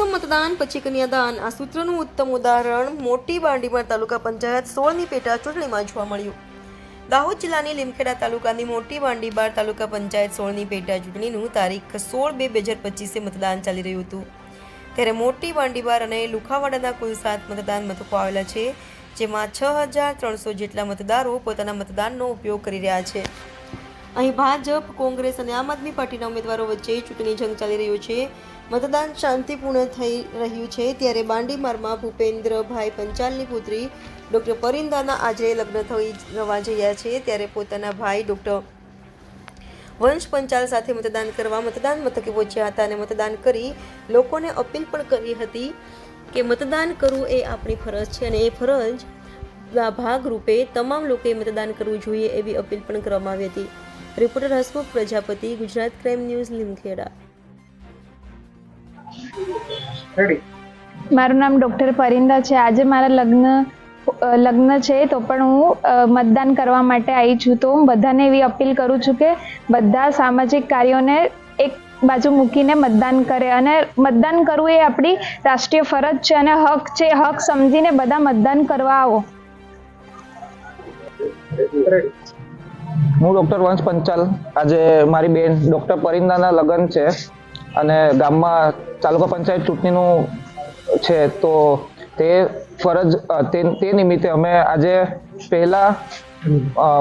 મતદાન, પછી કન્યાદાન. આ સૂત્રનું ઉત્તમ ઉદાહરણ મોટી બાંડીમાં તાલુકા પંચાયત સોળની પેટા ચૂંટણીમાં જોવા મળ્યું. દાહોદ જિલ્લાની લીમખેડા તાલુકાની મોટી બાંડીબાર તાલુકા પંચાયત સોળની પેટા ચૂંટણીનું તારીખ સોળ બે બે હજાર પચીસે મતદાન ચાલી રહ્યું હતું. ત્યારે મોટી બાંડીબાર અને લુખાવાડાના કુલ સાત મતદાન મથકો આવેલા છે, જેમાં છ હજાર ત્રણસો જેટલા મતદારો પોતાના મતદાનનો ઉપયોગ કરી રહ્યા છે. અહીં ભાજપ, કોંગ્રેસ અને આમ આદમી પાર્ટીના ઉમેદવારો વચ્ચે ચૂંટણી જંગ ચાલી રહ્યો છે. મતદાન શાંતિપૂર્ણ થઈ રહ્યું છે ત્યારે બાંડીમારમાં ભૂપેન્દ્રભાઈ પંચાલની પુત્રી ડૉક્ટર પરિંદાના આજે લગ્ન થઈ રવા જયા છે ત્યારે પોતાના ભાઈ ડૉક્ટર વંશ પંચાલ સાથે મતદાન કરવા મતદાન મથકે પહોંચ્યા હતા અને મતદાન કરી લોકોને અપીલ પણ કરી હતી કે મતદાન કરવું એ આપણી ફરજ છે અને એ ફરજ ભાગરૂપે તમામ લોકોએ મતદાન કરવું જોઈએ એવી અપીલ પણ કરવામાં આવી હતી. Reporter Hasmukh Prajapati Gujarat crime news Limkheda. મારું નામ ડૉક્ટર પરિંદા છે. આજે મારા લગ્ન લગ્ન છે તો પણ હું મતદાન કરવા માટે આવી છું. તો હું બધાને એવી અપીલ કરું છું કે બધા સામાજિક કાર્યોને એક બાજુ મૂકીને મતદાન કરે. અને મતદાન કરવું એ આપણી રાષ્ટ્રીય ફરજ છે અને હક છે. હક સમજીને બધા મતદાન કરવા આવો. રેડી હું ડૉક્ટર વંશ પંચાલ. આજે મારી બેન ડૉક્ટર પરિંદાના લગ્ન છે અને ગામમાં તાલુકા પંચાયત ચૂંટણીનું છે. તો તે ફરજ તે નિમિત્તે અમે આજે પહેલા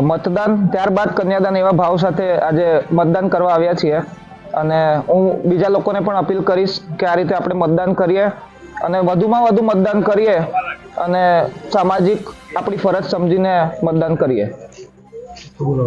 મતદાન, ત્યારબાદ કન્યાદાન એવા ભાવ સાથે આજે મતદાન કરવા આવ્યા છીએ. અને હું બીજા લોકોને પણ અપીલ કરીશ કે આ રીતે આપણે મતદાન કરીએ અને વધુમાં વધુ મતદાન કરીએ અને સામાજિક આપણી ફરજ સમજીને મતદાન કરીએ. গুলো